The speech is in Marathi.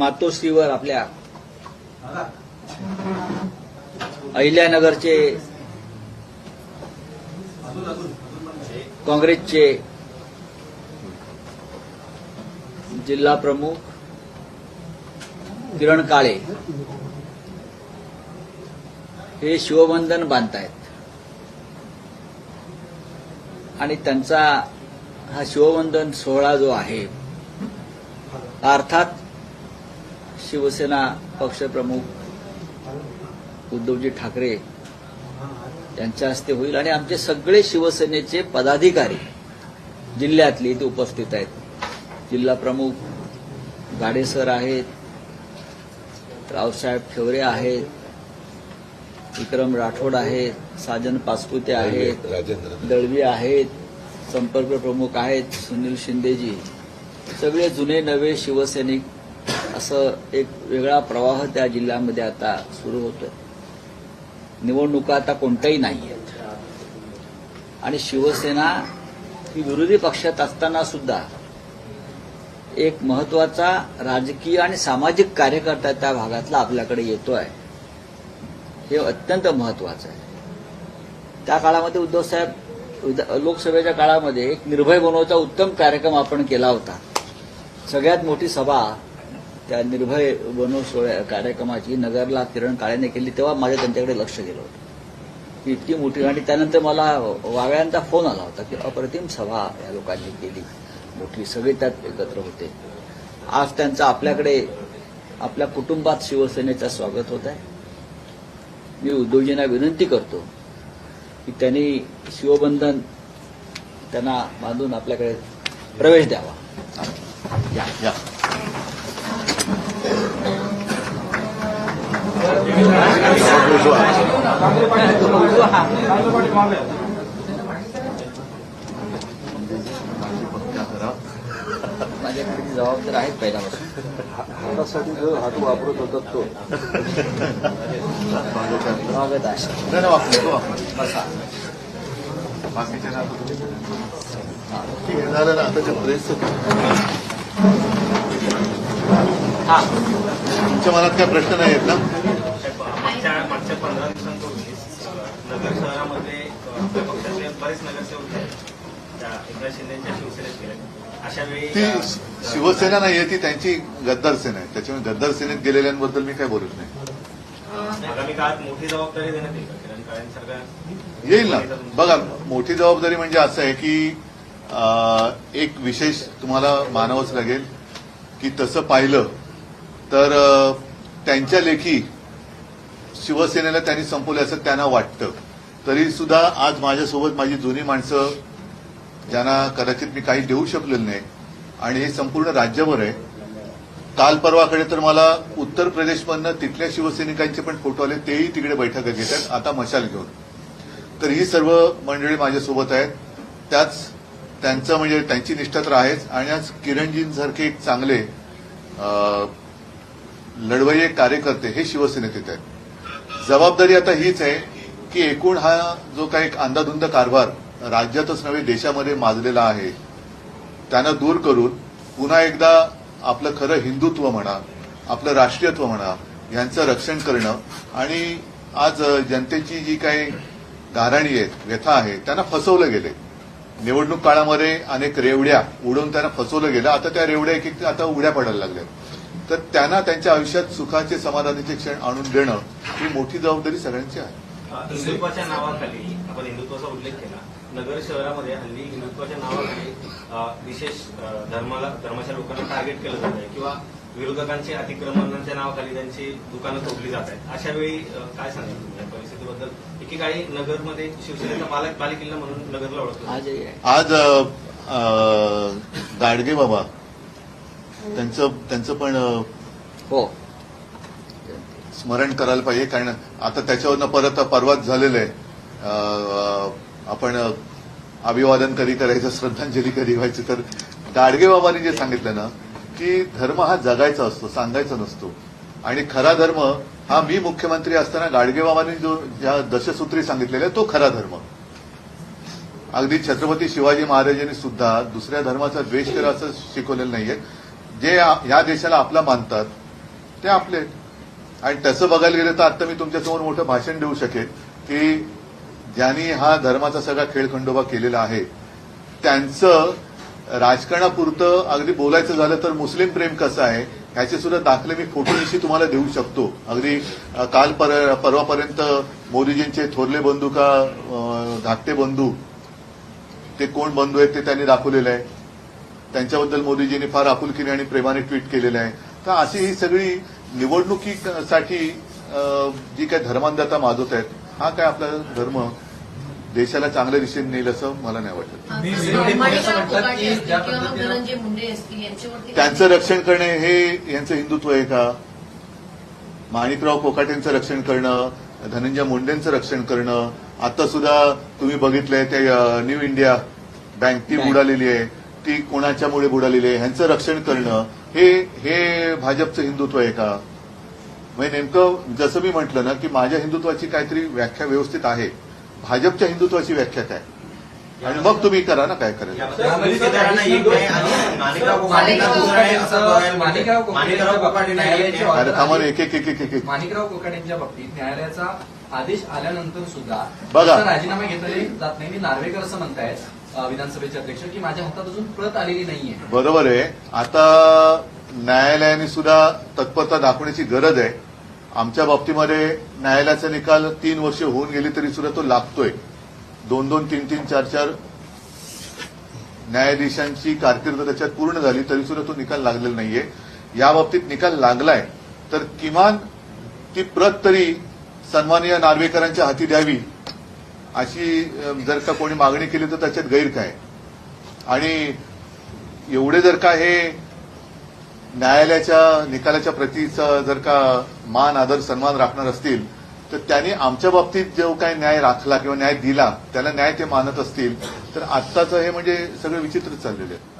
मातोश्रीवर आपल्या अहिल्यानगरचे काँग्रेसचे जिल्हा प्रमुख किरण काळे हे शिवबंधन बांधतायत. आणि त्यांचा हा शिवबंधन सोहळा जो आहे अर्थात शिवसेना पक्षप्रमुख उद्धवजी ठाकरे यांच्या हस्ते होईल. आणि आमचे सगळे शिवसेनेचे पदाधिकारी जिल्ह्यातले इथे उपस्थित आहेत. जिल्हा प्रमुख गाडेसर आहेत रावसाहेब ठेवरे आहेत विक्रम राठोड आहेत साजन पाचपुते आहेत राजेंद्र दळवी आहेत संपर्क प्रमुख आहेत सुनील शिंदेजी. सगळे जुने नवे शिवसैनिक असं एक वेगळा प्रवाह त्या जिल्ह्यामध्ये आता सुरू होतोय. निवडणुका आता कोणत्याही नाही आहेत. आणि शिवसेना ही विरोधी पक्षात असताना सुद्धा एक महत्त्वाचा राजकीय आणि सामाजिक कार्यकर्ता त्या भागातला आपल्याकडे येतोय. हे अत्यंत महत्वाचं आहे. त्या काळामध्ये उद्धव साहेब लोकसभेच्या काळामध्ये एक निर्भय बनवचा उत्तम कार्यक्रम आपण केला होता. सगळ्यात मोठी सभा त्या निर्भय बनव कार्यक्रमाची नगरला किरण काळेने केली तेव्हा माझं त्यांच्याकडे लक्ष गेलं होतं. की इतकी मोठी आणि त्यानंतर मला वाव्यांचा फोन आला होता की अप्रतिम सभा या लोकांनी केली. मोठी सगळे त्यात एकत्र होते. आज त्यांचं आपल्याकडे आपल्या कुटुंबात शिवसेनेचं स्वागत होत आहे. मी उद्धवजींना विनंती करतो की त्यांनी शिवबंधन त्यांना बांधून आपल्याकडे प्रवेश द्यावा. या. या. माझ्याकडे ती जबाबदारी आहेत पहिल्यापासून हातासाठी जो हात वापरत होतात तो स्वागत आहे नाही, नाही, वापरू, तो वापरू. बसा बाकीचे ना आता तुम्ही- ठीक आहे, झालं ना आता ते प्रेसचं हा तुमच्या मनात काय प्रश्न नाही आहेत ना? मागच्या मागच्या पंधरा दिवसांपूर्वी नगर शहरामध्ये आपल्या पक्षाचे बरेच नगरसेवक आहेत. एकनाथ शिंदेच्या शिवसेनेत गेले. अशा वेळी ती शिवसेना नाहीये ती त्यांची गद्दार सेना आहे. त्याच्यामुळे गद्दार सेनेत गेलेल्यांबद्दल मी काय बोलत नाही. आगामी काळात मोठी जबाबदारी देण्यात येईल येईल ना. बघा मोठी जबाबदारी म्हणजे असं आहे की एक विशेष तुम्हाला मानावंच लागेल की तसं पाहिलं तर त्यांच्या लेखी शिवसेनेला त्यांनी संपवले असं त्यांना वाटतं. तरी सुद्धा आज माझ्यासोबत माझी जुनी माणसं ज्यांना कदाचित मी काही देऊ शकलेलं नाही आणि हे संपूर्ण राज्यभर आहे. काल परवाकडे तर मला उत्तर प्रदेशमधनं तिथल्या शिवसैनिकांचे पण फोटो आले तेही तिकडे बैठका घेत आहेत आता मशाल घेऊन. तर ही सर्व मंडळी माझ्यासोबत आहेत. त्याच त्यांचं म्हणजे त्यांची निष्ठा तर आहेच आणि आज किरणजींसारखे एक चांगले लढवय्ये कार्यकर्ते हे शिवसेनेत आहेत. जबाबदारी आता हीच आहे की एकूण हा जो काही एक अंदाधुंद कारभार राज्यातच नव्हे देशामध्ये माजलेला आहे त्यांना दूर करून पुन्हा एकदा आपलं खरं हिंदुत्व म्हणा आपलं राष्ट्रीयत्व म्हणा यांचं रक्षण करणं आणि आज जनतेची जी काही गाराणी आहेत व्यथा आहे त्यांना फसवलं गेले निवडणूक काळामध्ये अनेक रेवड्या उडून त्यांना फसवलं गेलं. आता त्या रेवड्या एक एक आता उघड्या पडायला लागल्या तर त्यांना त्यांच्या आयुष्यात सुखाचे समाधानाचे क्षण आणून देणं ही मोठी जबाबदारी सगळ्यांची आहे. हिंदुत्वाच्या नावाखाली आपण हिंदुत्वाचा उल्लेख केला. नगर शहरामध्ये हल्ली हिंदुत्वाच्या नावाखाली विशेष धर्माला धर्माच्या लोकांना टार्गेट केलं जात आहे किंवा विरोधकांचे अतिक्रमणाच्या नावाखाली त्यांची दुकानं तोडली जात आहेत. अशा वेळी काय सांगाल तुम्ही या परिस्थितीबद्दल? एकेकाळी नगरमध्ये शिवसेनेचा पालक बालेकिल्ला म्हणून नगरला आहे आज गाडगे बाबा त्यांचं त्यांचं पण हो. स्मरण करायला पाहिजे कारण आता त्याच्यावरनं परत परवाच झालेलं आहे आपण अभिवादन कधी करायचं श्रद्धांजली कधी व्हायची तर गाडगे बाबांनी जे सांगितलं ना की धर्म हा जगायचा असतो सांगायचा नसतो. आणि खरा धर्म हा मी मुख्यमंत्री असताना गाडगे बाबांनी जो ज्या दशसूत्री सांगितलेल्या तो खरा धर्म. अगदी छत्रपती शिवाजी महाराजांनी सुद्धा दुसऱ्या धर्माचा द्वेष करा असं शिकवलेलं नाहीये. जे या देशाला आपला मानतात ते आपले आणि तसं बघायला गेलं तर आता मी तुमच्यासमोर मोठं भाषण देऊ शकेन की ज्यांनी हा धर्माचा सगळा खेळखंडोबा केलेला आहे त्यांचं राजकारणापुरतं अगदी बोलायचं झालं तर मुस्लिम प्रेम कसं आहे ह्याचे सुद्धा दाखले मी फोटोनिशी तुम्हाला देऊ शकतो. अगदी काल पर- परवापर्यंत मोदीजींचे थोरले बंधू का धाकटे बंधू ते कोण बंधू आहेत ते त्यांनी दाखवलेलं आहे. त्यांच्याबद्दल मोदीजींनी फार आपुलकीने आणि प्रेमाने ट्विट केलेलं आहे. तर अशी ही सगळी निवडणुकीसाठी जी काही धर्मांधता माजवत आहेत हा काय आपला धर्म देशाला चांगल्या दिशेने नेईल असं मला नाही वाटत. त्यांचं रक्षण करणे हे यांचं हिंदुत्व आहे का? माणिकराव कोकाटेंचं रक्षण करणं धनंजय मुंडेंचं रक्षण करणं आता सुद्धा तुम्ही बघितलंय ते न्यू इंडिया बँक ती बँक. बुडालेली आहे. ती कोणाच्यामुळे बुडालेली आहे? ह्यांचं रक्षण करणं हे हे भाजपचं हिंदुत्व आहे का? म्हणजे नेमकं जसं मी म्हटलं ना की माझ्या हिंदुत्वाची काहीतरी व्याख्या व्यवस्थित आहे. भाजपच्या हिंदुत्वाची व्याख्या काय? आणि मग तुम्ही करा ना काय करायचं. एक एक एक एक एक एक एक एक. माणिकराव कोकाटेंच्या बाबतीत न्यायालयाचा आदेश आल्यानंतर सुद्धा बघा. राजीनामा घेतले जात नाही. मी नार्वेकर असं म्हणतायत. विधानसभेचे अध्यक्ष की माझ्या हातात अजून प्रत आलेली नाहीये. बरोबर आहे. आता न्यायालयाने सुद्धा तत्परता दाखवण्याची गरज आहे. आमच्या बाबतीमध्ये न्यायालयाचा निकाल तीन वर्ष होऊन गेली तरी सुद्धा तो लागतोय. दोन दोन तीन तीन चार चार न्यायाधीशांची कारकीर्द त्याच्यात पूर्ण झाली तरी सुद्धा तो निकाल लागलेला नाहीये. या बाबतीत निकाल लागलाय. तर किमान ती प्रत तरी सन्माननीय नार्वेकरांच्या हाती द्यावी. अशी जर का कोणी मागणी केली तर त्याच्यात गैर काय? आणि एवढे जर का हे न्यायालयाच्या निकालाच्या प्रतीचा जर का मान आदर सन्मान राखणार असतील तर त्यांनी आमच्या बाबतीत जो काही न्याय राखला किंवा न्याय दिला त्याला न्याय ते मानत असतील तर आत्ताचं हे म्हणजे सगळं विचित्रच चाललेलं आहे.